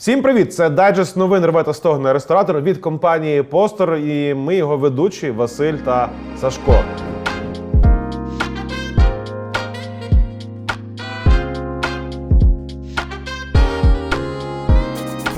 Всім привіт! Це дайджест новин «Рве стогне ресторатор від компанії Постер. І ми його ведучі Василь та Сашко.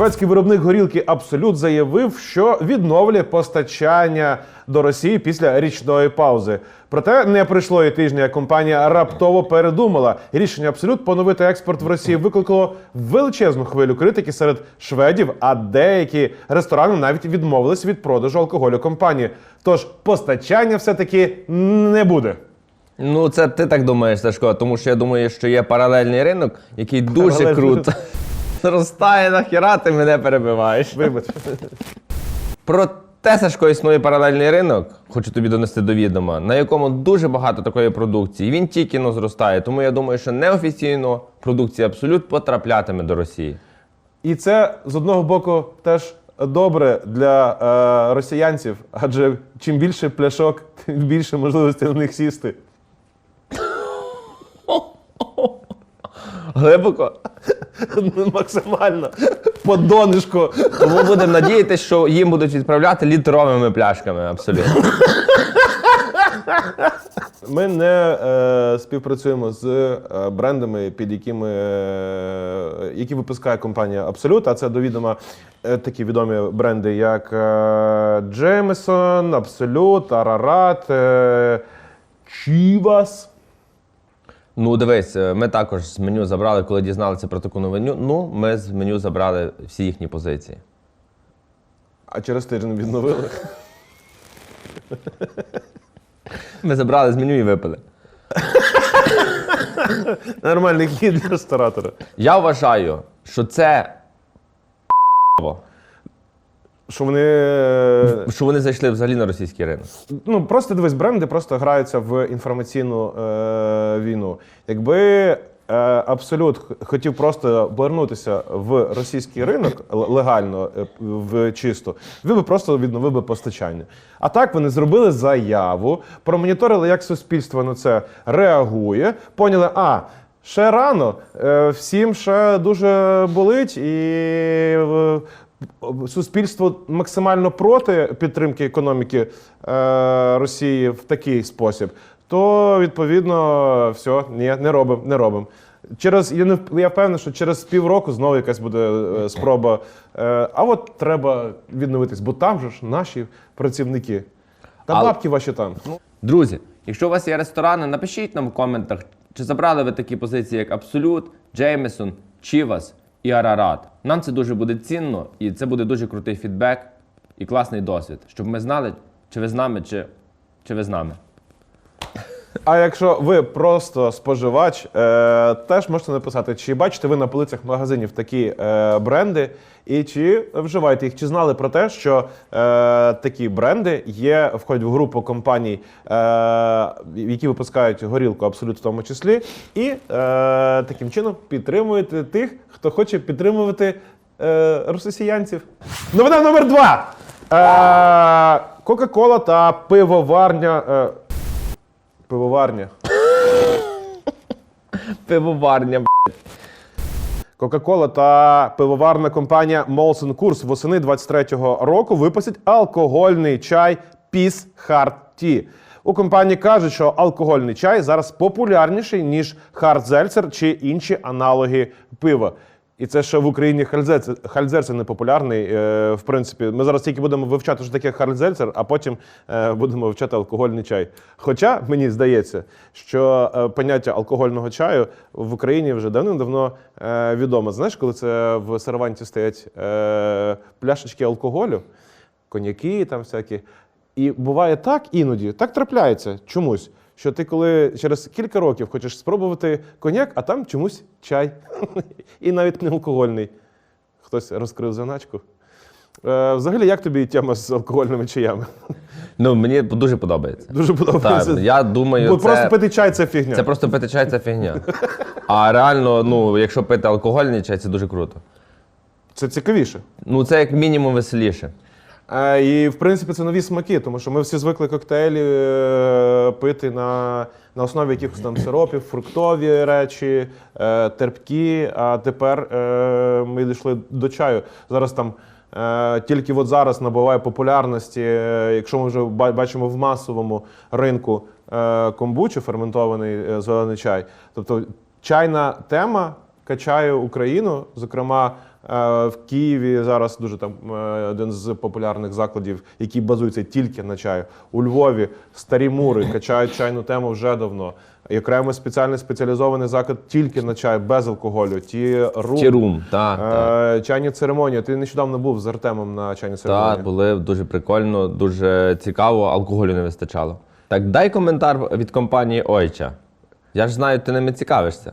Шведський виробник горілки Абсолют заявив, що відновлює постачання до Росії після річної паузи. Проте не пройшло і тижня, як компанія раптово передумала. Рішення Абсолют поновити експорт в Росію викликало величезну хвилю критики серед шведів, а деякі ресторани навіть відмовились від продажу алкоголю компанії. Тож постачання все-таки не буде. Ну, це ти так думаєш, Сашко, тому що я думаю, що є паралельний ринок, який дуже Паралельний круто зростає нахіра, ти мене перебиваєш. Вибач. Проте, Сашко, існує паралельний ринок, хочу тобі донести до відома, на якому дуже багато такої продукції. Він тільки но зростає, тому я думаю, що неофіційно продукція абсолют потраплятиме до Росії. І це з одного боку теж добре для е, росіянців, адже чим більше пляшок, тим більше можливостей на них сісти. Глибоко. Ну, Максимально по донишку. Тому будемо надіятися, що їм будуть відправляти літровими пляшками абсолютно. Ми не е, співпрацюємо з е, брендами, під якими е, які випускає компанія Absolut, а це до відома е, такі відомі бренди, як е, Jameson, Absolut, Ararat, е, Chivas. Ну, дивись, е, ми також з меню забрали, коли дізналися про таку новину. Ну, ми з меню забрали всі їхні позиції. А через тиждень відновили. Ми забрали з меню і випили. Нормальний хід для ресторатора. Я вважаю, що це Що вони. е, що вони зайшли взагалі на російський ринок. Ну, просто дивись, бренди просто граються в інформаційну е, війну. Якби е, Абсолют хотів просто повернутися в російський ринок легально, е, в чисто, він би просто відновив би постачання. А так вони зробили заяву, промоніторили, як суспільство на це реагує, поняли, а. Ще рано, е, всім ще дуже болить, і суспільство максимально проти підтримки економіки е, Росії в такий спосіб, то відповідно все, ні, не робимо, не робимо. Через я не я впевнений, що через півроку знову якась буде е, спроба. Е, а от треба відновитись, бо там же ж наші працівники. Та Але- бабки ваші там. Друзі, якщо у вас є ресторани, напишіть нам в коментах, чи забрали ви такі позиції, як Абсолют, Джеймесон, Чівас і Арарат. Нам це дуже буде цінно, і це буде дуже крутий фідбек і класний досвід, щоб ми знали, чи ви з нами, чи, чи ви з нами. А якщо ви просто споживач, е, теж можете написати, чи бачите ви на полицях магазинів такі е, бренди, і чи вживаєте їх, чи знали про те, що е, такі бренди є, входять в групу компаній, е, які випускають горілку абсолютно в тому числі, і е, таким чином підтримуєте тих, хто хоче підтримувати е, росіянців. Новина номер два. Е, Кока-кола та пивоварня. Е, Пивоварня. Пивоварня. Кока-кола та пивоварна компанія Molson Coors восени 23-го року випустять алкогольний чай Peace Hard Tea. У компанії кажуть, що алкогольний чай зараз популярніший ніж хардзельцер чи інші аналоги пива. І це ще в Україні хальзельцер, хальзельцер не. Е, в принципі, ми зараз тільки будемо вивчати, що таке хальзельцер, а потім е, будемо вивчати алкогольний чай. Хоча мені здається, що е, поняття алкогольного чаю в Україні вже давним-давно відомо. Знаєш, коли це в серванті стоять пляшечки алкоголю, коньяки там всякі. І буває так іноді, так трапляється чомусь, що ти коли через кілька років хочеш спробувати коньяк, а там чомусь чай. І навіть не алкогольний. Хтось розкрив заначку. Е, взагалі, як тобі тема з алкогольними чаями? Ну, мені дуже подобається. Дуже подобається. Так, я думаю, Бо це, просто пити чай це фігня. це просто пити чай, це фігня. А реально, ну, якщо пити алкогольний чай, це дуже круто. Це цікавіше. Ну, це як мінімум веселіше. І, в принципі, це нові смаки, тому що ми всі звикли коктейлі е, пити на, на основі якихось там сиропів, фруктові речі, е, терпкі. А тепер е, ми дійшли до чаю. Зараз там тільки от зараз набуває популярності, якщо ми вже бачимо в масовому ринку комбучу, ферментований зелений чай. Тобто чайна тема качає Україну. Зокрема, в Києві зараз дуже там е, один з популярних закладів, який базується тільки на чаю. У Львові старі мури качають чайну тему вже давно. І окремо спеціальний спеціалізований заклад тільки на чай без алкоголю. Ті рум, Тірум, так, так. е, чайні церемонії. Ти нещодавно був з Артемом на чайній церемонії. Так, були дуже прикольно, дуже цікаво, алкоголю не вистачало. Так, дай коментар від компанії Ойча. Я ж знаю, ти ними цікавишся.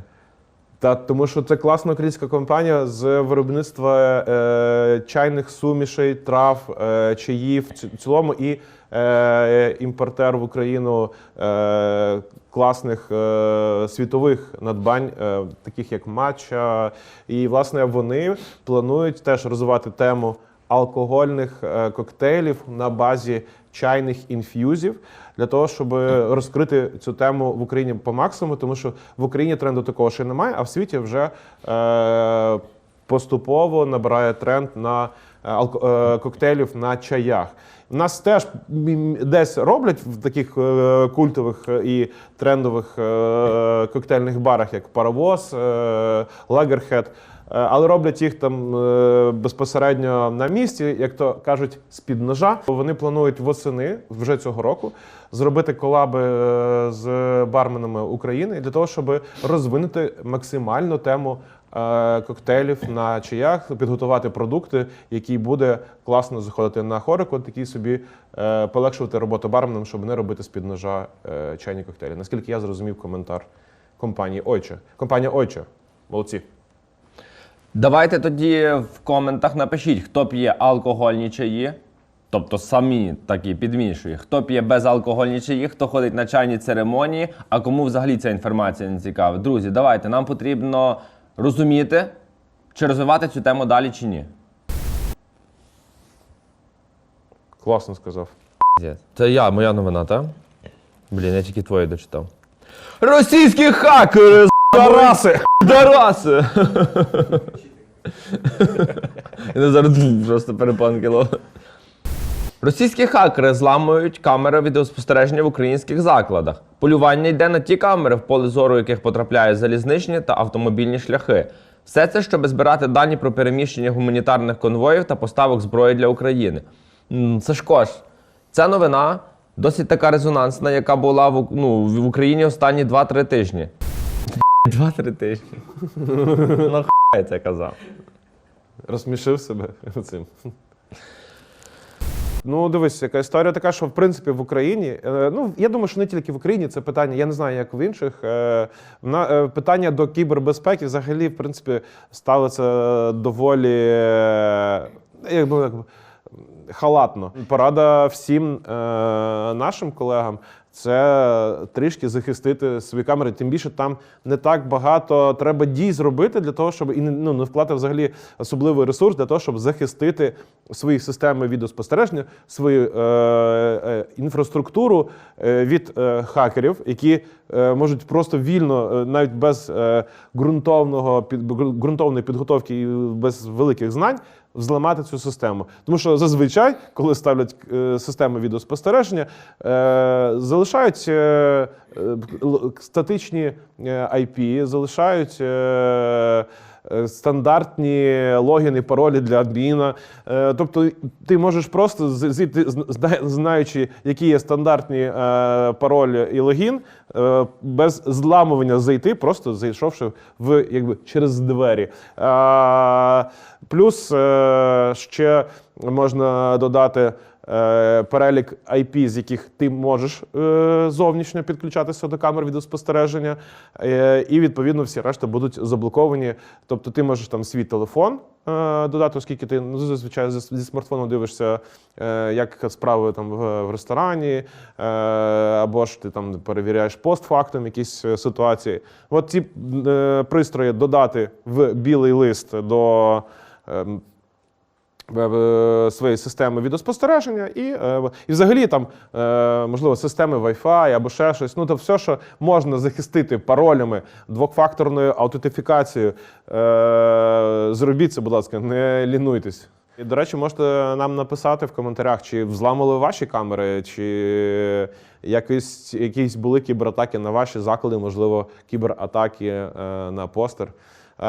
Та тому що це класна українська компанія з виробництва е, чайних сумішей, трав, е, чаїв в цілому і е, імпортер в Україну е, класних е, світових надбань, е, таких як матча. І власне вони планують теж розвивати тему алкогольних е, коктейлів на базі чайних інф'юзів для того, щоб розкрити цю тему в Україні по максимуму, тому що в Україні тренду такого ще немає, а в світі вже е, поступово набирає тренд на коктейлів на чаях. У нас теж десь роблять в таких е, культових е, і трендових е, коктейльних барах, як Паровоз, е, Лагерхед. Е, Але роблять їх там е, безпосередньо на місці, як то кажуть, з-під ножа. Вони планують восени вже цього року зробити колаби е, з барменами України для того, щоб розвинути максимально тему е, коктейлів на чаях, підготувати продукти, які буде класно заходити на хорику, такі собі е, полегшувати роботу барменам, щоб не робити з-під ножа е, чайні коктейлі. Наскільки я зрозумів коментар компанії Ойче. Компанія Ойче. Молодці. Давайте тоді в коментах напишіть, хто п'є алкогольні чаї, тобто самі такі підмішує, хто п'є безалкогольні чаї, хто ходить на чайні церемонії, а кому взагалі ця інформація не цікава. Друзі, давайте, нам потрібно розуміти, чи розвивати цю тему далі, чи ні. Класно сказав. Це я, моя новина, так? Блін, я тільки твоє дочитав. Російські хакери! Тараси! Дараси! Я зараз просто перепонки ловлю. Російські хакери зламують камери відеоспостереження в українських закладах. Полювання йде на ті камери, в поле зору яких потрапляють залізничні та автомобільні шляхи. Все це, щоб збирати дані про переміщення гуманітарних конвоїв та поставок зброї для України. Сашко ж, ця новина досить така резонансна, яка була в, ну, в Україні останні 2-3 тижні. Два-три тижні. Ну, хуй я це казав. Розсмішив себе цим. Ну, дивись, яка історія така, що в принципі в Україні, е, ну я думаю, що не тільки в Україні це питання, я не знаю, як в інших. е, е, Питання до кібербезпеки взагалі, в принципі, ставиться доволі якби, халатно. Порада всім нашим колегам. Це трішки захистити свої камери. Тим більше там не так багато треба дій зробити для того, щоб і не- ну, не вклати взагалі особливий ресурс для того, щоб захистити свої системи відеоспостереження, свою е, е, інфраструктуру е, від е, хакерів, які е, можуть просто вільно, е, навіть без е, ґрунтовного під ґрунтовної підготовки і без великих знань. Взламати цю систему, тому що зазвичай, коли ставлять е, системи відеоспостереження, е, залишають е, статичні е, IP, залишають е, е, стандартні логіни, паролі для адміна. Е, тобто ти можеш просто знаючи, які є стандартні е, паролі і логін, е, без зламування зайти, просто зайшовши в якби через двері. Е, плюс е, ще можна додати. Е, Перелік IP, з яких ти можеш е, зовнішньо підключатися до камер відеоспостереження, е, і відповідно всі решта будуть заблоковані. Тобто ти можеш там свій телефон додати, оскільки ти ну, зазвичай зі, смартфону дивишся, як справи там в, ресторані, або ж ти там перевіряєш постфактум якісь ситуації. От ці пристрої додати в білий лист до. Е, е, своєї системи відеоспостереження і, е, і взагалі там, можливо, системи Wi-Fi або ще щось. Ну, то все, що можна захистити паролями, двохфакторною аутентифікацією. Зробіть це, будь ласка, не лінуйтесь. І, до речі, можете нам написати в коментарях, чи взламали ваші камери, чи якісь, якісь були кібератаки на ваші заклади, можливо, кібератаки на постер.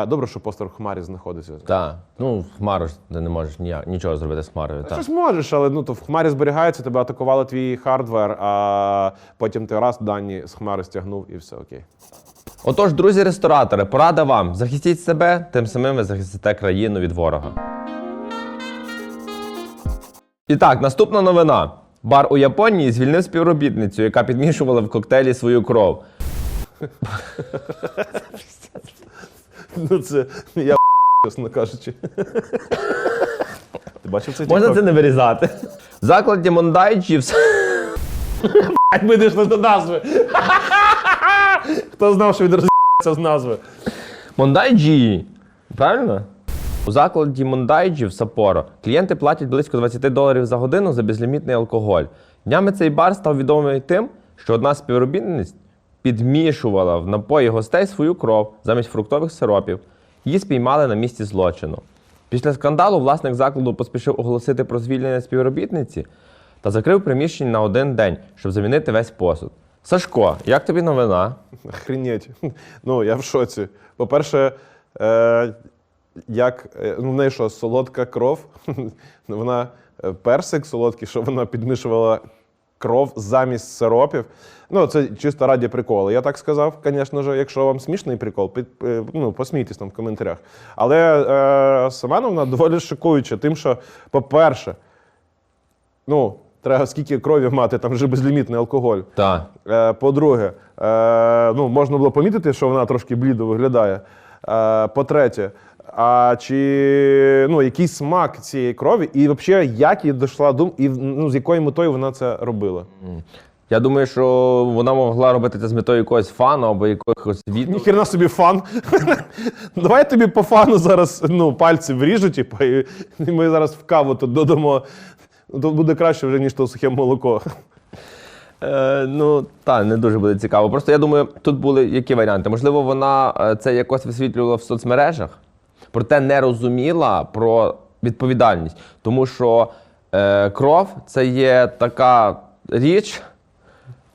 Добре, що постер в хмарі знаходиться. Так. Ну, хмару ж ти не можеш ніяк, нічого зробити з хмарою. Так. Щось можеш, але ну то в хмарі зберігається, тебе атакували твій хардвер, а потім ти раз дані з хмари стягнув і все окей. Отож, друзі ресторатори, порада вам. Захистіть себе, тим самим ви захистите країну від ворога. І так, наступна новина. Бар у Японії звільнив співробітницю, яка підмішувала в коктейлі свою кров. Ну це я чесно кажучи. Ти бачив цей Можна це не вирізати. В закладі Мондайджі в... Блядь, ми дійшли до назви. Хто знав, що він роз'їбається з назви? Мондайджі. Правильно? У закладі Мондайджі в Сапоро клієнти платять близько 20 доларів за годину за безлімітний алкоголь. Днями цей бар став відомий тим, що одна з співробітниць підмішувала в напої гостей свою кров замість фруктових сиропів. Її спіймали на місці злочину. Після скандалу власник закладу поспішив оголосити про звільнення співробітниці та закрив приміщення на один день, щоб замінити весь посуд. Сашко, як тобі новина? Охренеть. Ну, я в шоці. По-перше, е, як е, ну, в неї що, солодка кров. Вона е, персик солодкий, що вона підмішувала кров замість сиропів. Ну, це чисто раді приколу. Я так сказав, звісно ж, якщо вам смішний прикол, під, е, ну, посмійтесь там в коментарях. Але е, сама вона доволі шокуюча, тим, що, по-перше, ну, треба скільки крові мати, там вже безлімітний алкоголь. Так. Е, По-друге, е, ну, можна було помітити, що вона трошки блідо виглядає. Е, По-третє, а чи ну, який смак цієї крові, і взагалі, як їй дійшла думка, і ну, з якою метою вона це робила? Я думаю, що вона могла робити це з метою якогось фану або якогось відео. Ніхрена собі фан. Давай я тобі по фану зараз ну, пальці вріжу, типу, і ми зараз в каву тут додамо. Тут буде краще вже, ніж то сухе молоко. Е, ну, та не дуже буде цікаво. Просто я думаю, тут були які варіанти. Можливо, вона е, це якось висвітлювала в соцмережах, проте не розуміла про відповідальність. Тому що е, кров це є така річ.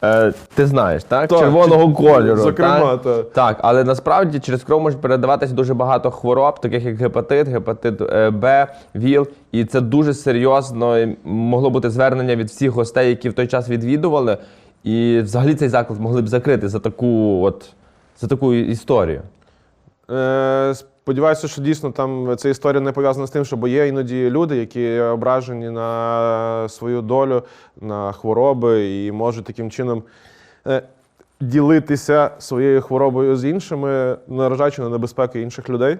Е, ти знаєш, так? Так, Червоного кольору. зокрема, так? та. так, але насправді через кров може передаватися дуже багато хвороб, таких як гепатит, гепатит е, Б, ВІЛ. І це дуже серйозно і могло бути звернення від всіх гостей, які в той час відвідували. І взагалі цей заклад могли б закрити за таку, от, за таку історію. Е, Сподіваюся, що дійсно там ця історія не пов'язана з тим, що бо є іноді люди, які ображені на свою долю, на хвороби і можуть таким чином е, ділитися своєю хворобою з іншими, наражаючи на небезпеки інших людей.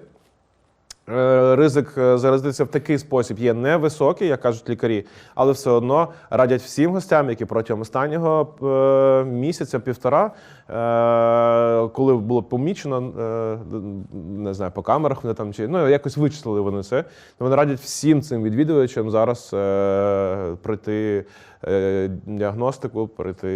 Е, Ризик е, заразитися в такий спосіб є невисокий, як кажуть лікарі, але все одно радять всім гостям, які протягом останнього е, місяця, півтора, е, коли було помічено, не знаю, по камерах вони там чи ну якось вичислили вони це. Вони радять всім цим відвідувачам зараз пройти е, діагностику, пройти,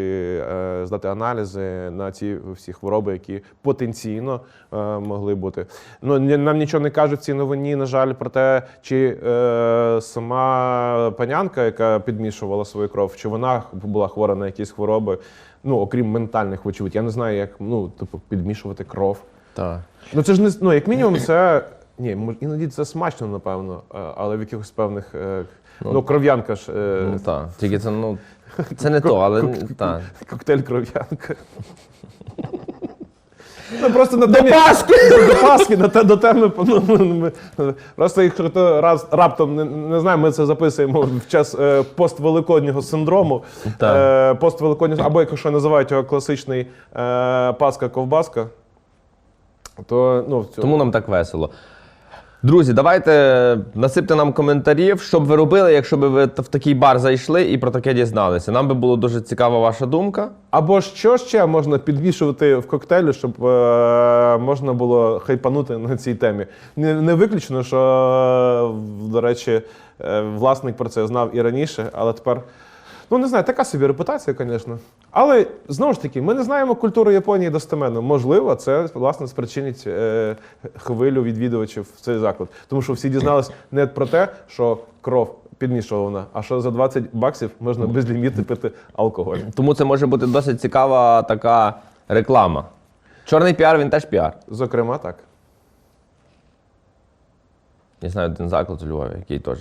е, здати аналізи на ці всі хвороби, які потенційно е, могли бути. Ну нам нічого не кажуть в цій новині, на жаль, про те, чи е, сама панянка, яка підмішувала свою кров, чи вона була хвора на якісь хвороби. Ну, окрім ментальних, вочевидь. Я не знаю, як ну, типу, підмішувати кров. Так. Ну це ж не ну, як мінімум, це. Ні, мож- іноді це смачно, напевно, е, але в якихось певних. е, Ну, кров'янка ж. е, Ну, так. Тільки це, ну, це не то, але так. Коктейль кров'янка. Ну, просто на темі... До Пасхи! До Пасхи, на те, до теми. Ну, ми- просто якщо хто раз раптом не, не знаю, ми це записуємо в час е, поствеликоднього синдрому. Так. Е, поствеликоднього, або якщо називають його класичний е, Паска-ковбаска, то ну, в цьому. Тому нам так весело. Друзі, давайте насипте нам коментарів, що б ви робили, якщо б ви в такий бар зайшли і про таке дізналися. Нам би було дуже цікава ваша думка. Або що ще можна підмішувати в коктейлі, щоб е, можна було хайпанути на цій темі. Не, не виключено, що, е, до речі, е, власник про це знав і раніше, але тепер. Ну, не знаю, така собі репутація, звісно. Але знову ж таки, ми не знаємо культуру Японії достеменно. Можливо, це власне спричинить е, хвилю відвідувачів в цей заклад. Тому що всі дізнались не про те, що кров підмішувана, а що за 20 баксів можна без ліміту пити алкоголь. Тому це може бути досить цікава така реклама. Чорний піар, він теж піар. Зокрема, так. Я знаю один заклад у Львові, який теж.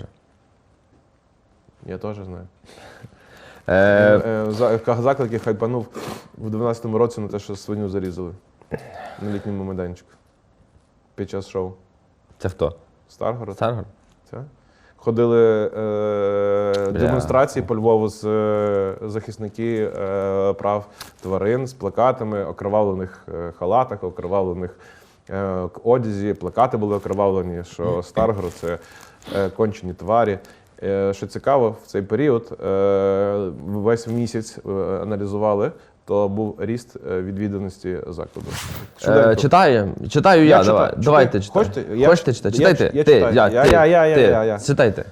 Я теж знаю. Е, Е, за- Заклад, який хайпанув в 12-му році на те, що свиню зарізали на літньому майданчику під час шоу. це хто? Старгород. Старгород? Це? Ходили е, демонстрації по Львову з е, захисники е, прав тварин з плакатами, окровавлених е, халатах, окровавлених е, одязі. Плакати були окровавлені, що Старгород це е, кончені тварі. Е, що цікаво, в цей період е, весь місяць е, аналізували, то був ріст відвіданості закладу. Е, читаю, читаю я. Я читаю. давай, Читай. давайте читай. Хочете? Я- Хочете читати? Читайте. я ти, читаю. я, Я- ти, я- я- я- ти. я- я. Читайте.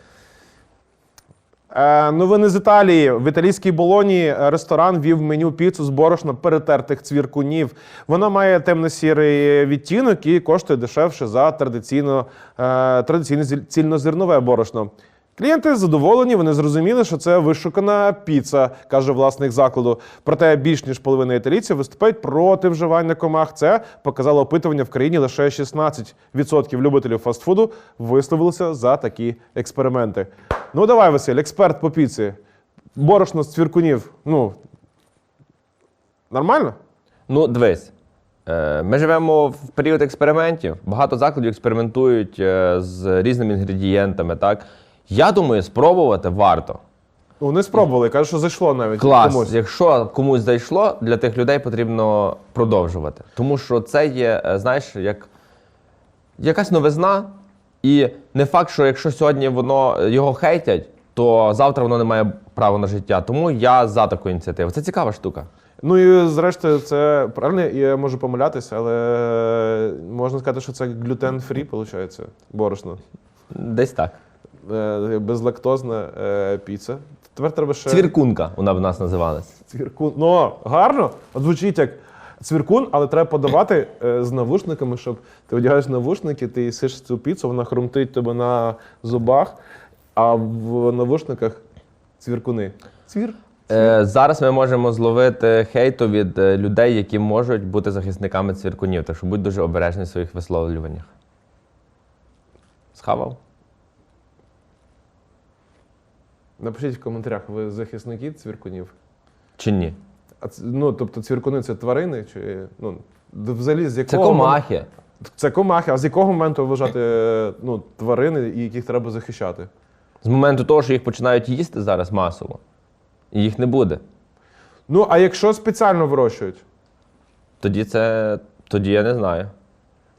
Е, Новини з Італії. В італійській болоні ресторан вів меню піцу з борошна перетертих цвіркунів. Вона має темно-сірий відтінок і коштує дешевше за традиційно, е, традиційне цільнозернове борошно. Клієнти задоволені, вони зрозуміли, що це вишукана піца, каже власник закладу. Проте більш ніж половина італійців виступають проти вживання комах. Це показало опитування в країні. Лише 16% любителів фастфуду висловилися за такі експерименти. Ну давай, Василь, експерт по піці. Борошно з цвіркунів. Ну нормально? Ну, дивись. Е, Ми живемо в період експериментів. Багато закладів експериментують е, з різними інгредієнтами. Так? Я думаю, спробувати варто. Ну, не спробували, кажуть, що зайшло навіть Клас. комусь. Якщо комусь зайшло, для тих людей потрібно продовжувати. Тому що це є, е, знаєш, як якась новизна, і не факт, що якщо сьогодні воно його хейтять, то завтра воно не має права на життя. Тому я за таку ініціативу. Це цікава штука. Ну і зрештою, це правильно, я можу помилятися, але можна сказати, що це глютен-фрі, виходить, борошно. Десь так. Е, Безлактозна е, піца. Тепер треба ще. Цвіркунка вона в нас називалась. Цвіркун. Ну, гарно. От звучить як цвіркун, але треба подавати е, з навушниками, щоб ти одягаєш навушники, ти їсиш цю піцу, вона хрумтить тебе на зубах, а в навушниках цвіркуни. Цвір. Е, зараз ми можемо зловити хейту від е, людей, які можуть бути захисниками цвіркунів. Так що будь дуже обережний в своїх висловлюваннях. Схавав? Напишіть в коментарях, ви захисники цвіркунів. Чи ні? А ц- ну, тобто цвіркуни це тварини, чи ну д- взагалі з Це якого комахи. моменту- Це комахи. А з якого моменту вважати е, ну, тварини, і яких треба захищати? З моменту того, що їх починають їсти зараз масово, і їх не буде. Ну, а якщо спеціально вирощують? Тоді це. Тоді я не знаю.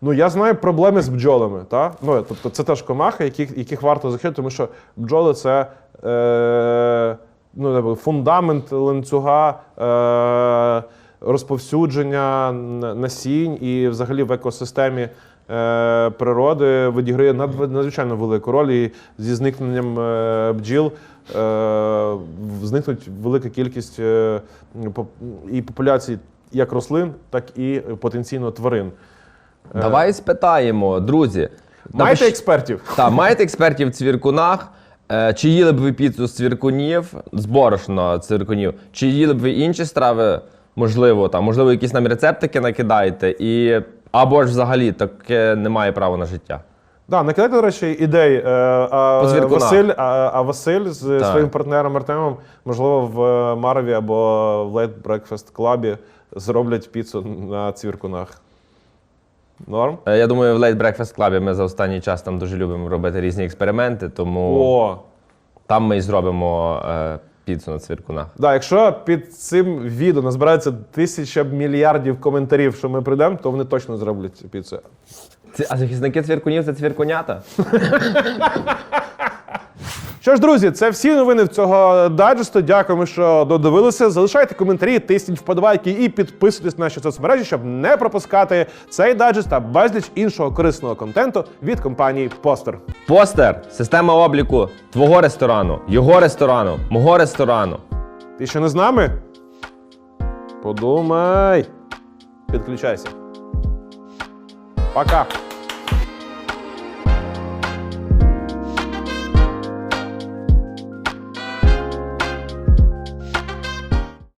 Ну, я знаю проблеми з бджолами. Та? Ну, тобто це теж комахи, яких, яких варто захищати, тому що бджоли це е, ну, фундамент ланцюга е, розповсюдження насінь і взагалі в екосистемі е, природи відіграє надзвичайно велику роль. І зі зникненням е, бджіл е, зникнуть велика кількість е, і популяцій як рослин, так і потенційно тварин. Давай спитаємо, друзі. Маєте напишіть- експертів? Так, маєте експертів в цвіркунах? Е, Чи їли б ви піцу з цвіркунів, з борошна цвіркунів? Чи їли б ви інші страви? Можливо, там, можливо, якісь нам рецептики накидаєте, і або ж взагалі таке не має права на життя. Да, накидайте, до речі, ідей. Е, а, По. Василь, а, а Василь з Так. своїм партнером Артемом, можливо, в Марові або в Late Breakfast Club зроблять піцу на цвіркунах. Норм? Е, Я думаю, в Late Breakfast Club ми за останній час там дуже любимо робити різні експерименти, тому О! там ми і зробимо е, піцу на цвіркунах. Да, якщо під цим відео назбирається тисяча мільярдів коментарів, що ми прийдемо, то вони точно зроблять цю піцу. Ці- А захисники цвіркунів це цвіркунята? Що ж, друзі, це всі новини в цього дайджесту. Дякуємо, що додивилися. Залишайте коментарі, тисніть вподобайки і підписуйтесь на наші соцмережі, щоб не пропускати цей дайджест та безліч іншого корисного контенту від компанії Постер. Постер система обліку твого ресторану, його ресторану, мого ресторану. Ти ще не з нами? Подумай. Підключайся. Пока.